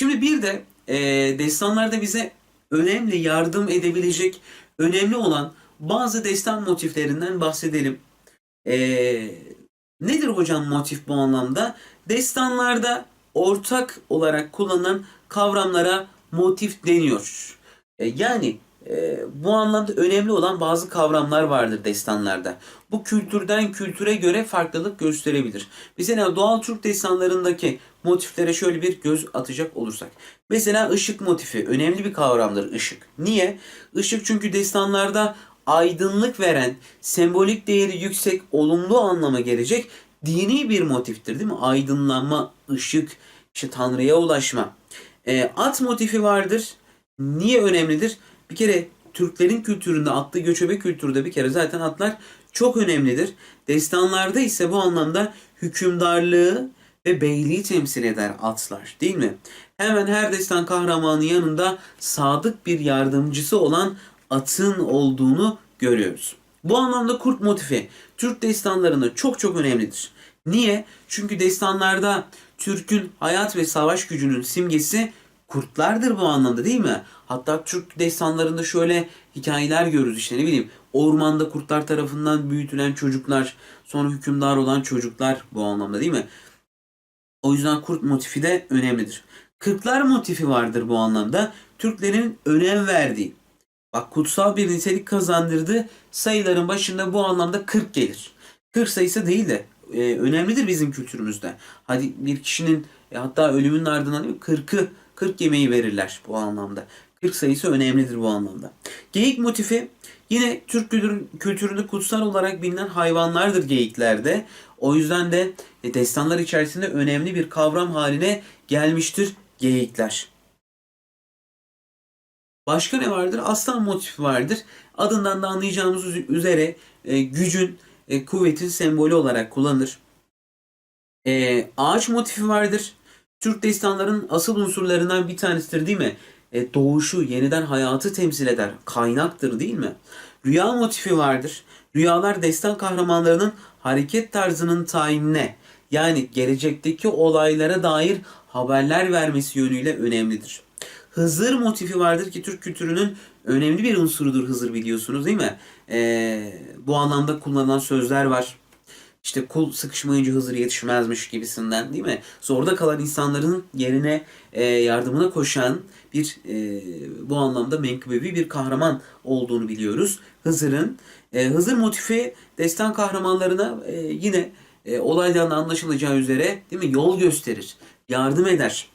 Şimdi bir de e, destanlarda bize önemli yardım edebilecek, önemli olan bazı destan motiflerinden bahsedelim. E, nedir hocam motif bu anlamda? Destanlarda ortak olarak kullanılan kavramlara motif deniyor. E, yani e, bu anlamda önemli olan bazı kavramlar vardır destanlarda. Bu kültürden kültüre göre farklılık gösterebilir. Mesela doğal Türk destanlarındaki motiflere şöyle bir göz atacak olursak. Mesela ışık motifi önemli bir kavramdır ışık. Niye? Işık çünkü destanlarda aydınlık veren, sembolik değeri yüksek, olumlu anlama gelecek dini bir motiftir değil mi? Aydınlanma, ışık, işte Tanrı'ya ulaşma. E, at motifi vardır. Niye önemlidir? Bir kere Türklerin kültüründe, atlı göçebe kültürde bir kere zaten atlar çok önemlidir. Destanlarda ise bu anlamda hükümdarlığı ve beyliği temsil eder atlar değil mi? Hemen her destan kahramanı yanında sadık bir yardımcısı olan atın olduğunu görüyoruz. Bu anlamda kurt motifi Türk destanlarında çok çok önemlidir. Niye? Çünkü destanlarda Türk'ün hayat ve savaş gücünün simgesi kurtlardır bu anlamda değil mi? Hatta Türk destanlarında şöyle hikayeler görürüz işte ne bileyim ormanda kurtlar tarafından büyütülen çocuklar sonra hükümdar olan çocuklar bu anlamda değil mi? O yüzden kurt motifi de önemlidir. Kırklar motifi vardır bu anlamda. Türklerin önem verdiği. Bak kutsal bir nitelik kazandırdı. Sayıların başında bu anlamda 40 gelir. 40 sayısı değil de e, önemlidir bizim kültürümüzde. Hadi bir kişinin e, hatta ölümünün ardından 40'ı 40 yemeği verirler bu anlamda. 40 sayısı önemlidir bu anlamda. Geyik motifi yine Türk kültüründe kutsal olarak bilinen hayvanlardır geyiklerde. O yüzden de e, destanlar içerisinde önemli bir kavram haline gelmiştir geyikler. Başka ne vardır? Aslan motifi vardır. Adından da anlayacağımız üzere e, gücün, e, kuvvetin sembolü olarak kullanılır. E, ağaç motifi vardır. Türk destanların asıl unsurlarından bir tanesidir değil mi? E, doğuşu, yeniden hayatı temsil eder. Kaynaktır değil mi? Rüya motifi vardır. Rüyalar destan kahramanlarının hareket tarzının tayinine yani gelecekteki olaylara dair haberler vermesi yönüyle önemlidir. Hızır motifi vardır ki Türk kültürünün önemli bir unsurudur Hızır biliyorsunuz değil mi? Ee, bu anlamda kullanılan sözler var. İşte kul sıkışmayınca Hızır yetişmezmiş gibisinden değil mi? Zorda kalan insanların yerine e, yardımına koşan bir e, bu anlamda menkıbevi bir kahraman olduğunu biliyoruz. Hızır'ın. E, Hızır motifi destan kahramanlarına e, yine e, olaydan anlaşılacağı üzere değil mi yol gösterir, yardım eder.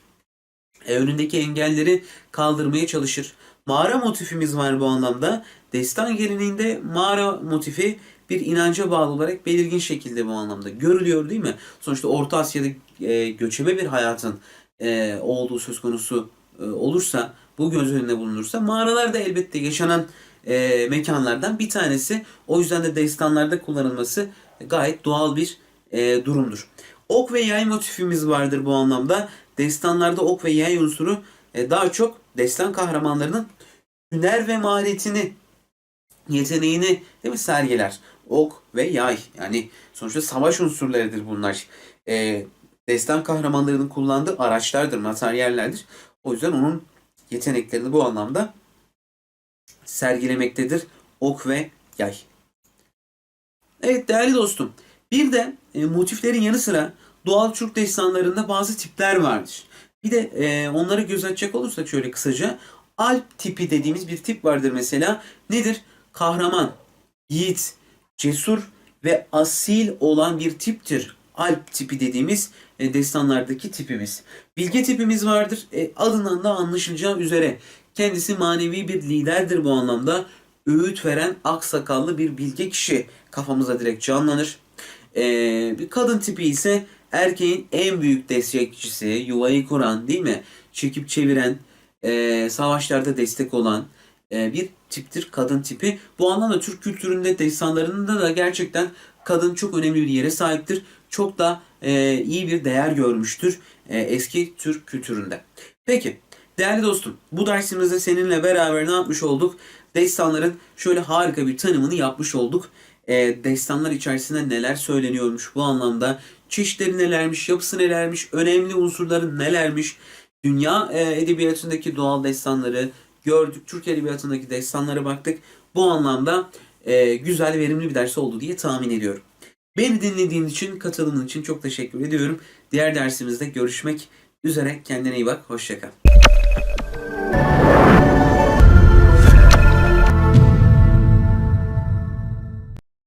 E, önündeki engelleri kaldırmaya çalışır. Mağara motifimiz var bu anlamda. Destan geleneğinde mağara motifi bir inanca bağlı olarak belirgin şekilde bu anlamda görülüyor değil mi? Sonuçta Orta Asya'da e, göçebe bir hayatın e, olduğu söz konusu e, olursa, bu göz önünde bulunursa mağaralarda elbette yaşanan e, mekanlardan bir tanesi. O yüzden de destanlarda kullanılması gayet doğal bir e, durumdur. Ok ve yay motifimiz vardır bu anlamda. Destanlarda ok ve yay unsuru daha çok destan kahramanlarının hüner ve maharetini, yeteneğini değil mi sergiler. Ok ve yay yani sonuçta savaş unsurlarıdır bunlar. E, destan kahramanlarının kullandığı araçlardır, materyallerdir. O yüzden onun yeteneklerini bu anlamda sergilemektedir ok ve yay. Evet değerli dostum. Bir de e, motiflerin yanı sıra doğal Türk destanlarında bazı tipler vardır. Bir de e, onları göz açacak olursak şöyle kısaca Alp tipi dediğimiz bir tip vardır mesela. Nedir? Kahraman, yiğit, cesur ve asil olan bir tiptir. Alp tipi dediğimiz e, destanlardaki tipimiz. Bilge tipimiz vardır. E, adından da anlaşılacağı üzere kendisi manevi bir liderdir bu anlamda. Öğüt veren aksakallı bir bilge kişi kafamıza direkt canlanır. Bir kadın tipi ise erkeğin en büyük destekçisi, yuvayı kuran değil mi? Çekip çeviren, e, savaşlarda destek olan e, bir tiptir kadın tipi. Bu anlamda Türk kültüründe, destanlarında da gerçekten kadın çok önemli bir yere sahiptir. Çok da e, iyi bir değer görmüştür e, eski Türk kültüründe. Peki değerli dostum bu dersimizde seninle beraber ne yapmış olduk? Destanların şöyle harika bir tanımını yapmış olduk e, destanlar içerisinde neler söyleniyormuş bu anlamda. Çeşitleri nelermiş, yapısı nelermiş, önemli unsurları nelermiş. dünya e, edebiyatındaki doğal destanları gördük. Türk edebiyatındaki destanlara baktık. Bu anlamda e, güzel, verimli bir ders oldu diye tahmin ediyorum. Beni dinlediğin için, katılımın için çok teşekkür ediyorum. Diğer dersimizde görüşmek üzere. Kendine iyi bak. Hoşçakal.